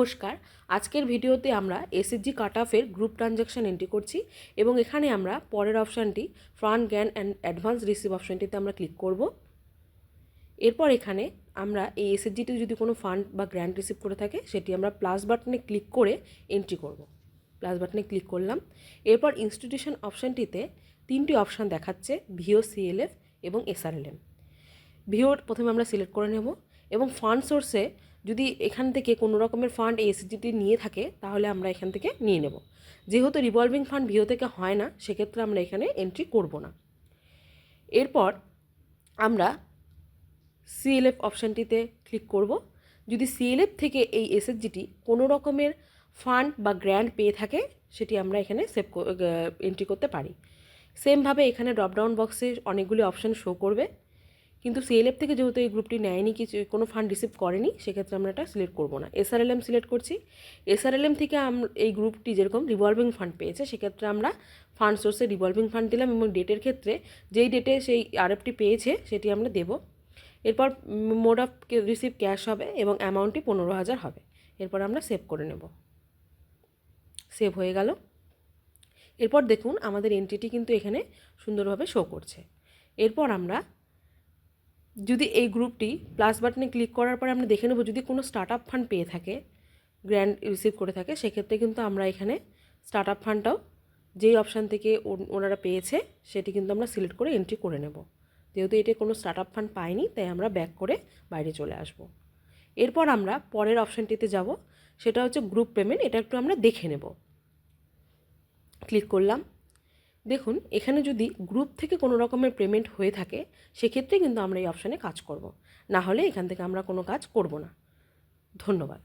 নমস্কার। আজকের ভিডিওতে আমরা এসএসজি কাট অফের গ্রুপ ট্রানজ্যাকশন এন্ট্রি করছি এবং এখানে আমরা পরের অপশানটি front gain and advance receive অপশানটিতে আমরা ক্লিক করব। এরপর এখানে আমরা এই এসএসজিতে যদি কোনো ফান্ড বা গ্র্যান্ট রিসিভ করে থাকে, সেটি আমরা প্লাস বাটনে ক্লিক করে এন্ট্রি করব। প্লাস বাটনে ক্লিক করলাম। এরপর ইনস্টিটিউশন অপশানটিতে তিনটি অপশান দেখাচ্ছে ভিও সিএলএফ এবং এসআরএলএম ভিওর প্রথমে আমরা সিলেক্ট করে নেব। এবং ফান্ড সোর্সে যদি এখান থেকে কোনো রকমের ফান্ড এসজিটি নিয়ে থাকে, তাহলে আমরা এখান থেকে নিয়ে নেব। যেহেতু রিভলভিং ফান্ড ভিও থেকে হয় না, সেক্ষেত্রে আমরা এখানে এন্ট্রি করব না। এরপর আমরা সিএলএফ অপশানটিতে ক্লিক করব। যদি সিএলএফ থেকে এই এসএসজিটি কোনো রকমের ফান্ড বা গ্র্যান্ট পেয়ে থাকে, সেটি আমরা এখানে সেভ এন্ট্রি করতে পারি। সেমভাবে এখানে ড্রপডাউন বক্সে অনেকগুলি অপশান শো করবে। কিন্তু সিএলএফ থেকে যেহেতু এই গ্রুপটি নেয়নি, কিছু, কোনো ফান্ড রিসিভ করেনি, সেক্ষেত্রে আমরা এটা সিলেক্ট করব না। এসআরএলএম সিলেক্ট করছি। এসআরএলএম থেকে এই গ্রুপটি যেরকম রিভলভিং ফান্ড পেয়েছে, সেক্ষেত্রে আমরা ফান্ড সোর্সে রিভলভিং ফান্ড দিলাম এবং ডেটের ক্ষেত্রে যেই ডেটে সেই আরএফটি পেয়েছে, সেটি আমরা দেব। এরপর মোড অফ রিসিভ ক্যাশ হবে এবং অ্যামাউন্টটি পনেরো হাজার হবে। এরপর আমরা সেভ করে নেব। সেভ হয়ে গেল। এরপর দেখুন, আমাদের এন্ট্রিটি কিন্তু এখানে সুন্দরভাবে শো করছে। এরপর আমরা যদি এই গ্রুপটি প্লাস বাটনে ক্লিক করার পরে আমরা দেখে নেব যদি কোনো স্টার্ট আপ ফান্ড পেয়ে থাকে গ্র্যান্ড রিসিভ করে থাকে, সেক্ষেত্রে কিন্তু আমরা এখানে স্টার্ট আপ ফান্ডটাও যেই অপশান থেকে ওন- ওনারা পেয়েছে, সেটি কিন্তু আমরা সিলেক্ট করে এন্ট্রি করে নেব। যেহেতু এটা কোনো স্টার্ট আপ ফান্ড পাইনি, তাই আমরা ব্যাক করে বাইরে চলে আসব। এরপর আমরা পরের অপশানটিতে যাব, সেটা হচ্ছে গ্রুপ পেমেন্ট এটা একটু আমরা দেখে নেব। ক্লিক করলাম দেখুন, এখানে যদি গ্রুপ থেকে কোনো রকমের পেমেন্ট হয়ে থাকে, সেক্ষেত্রে কিন্তু আমরা এই অপশানে কাজ করব। না হলে এখান থেকে আমরা কোনো কাজ করব না। ধন্যবাদ।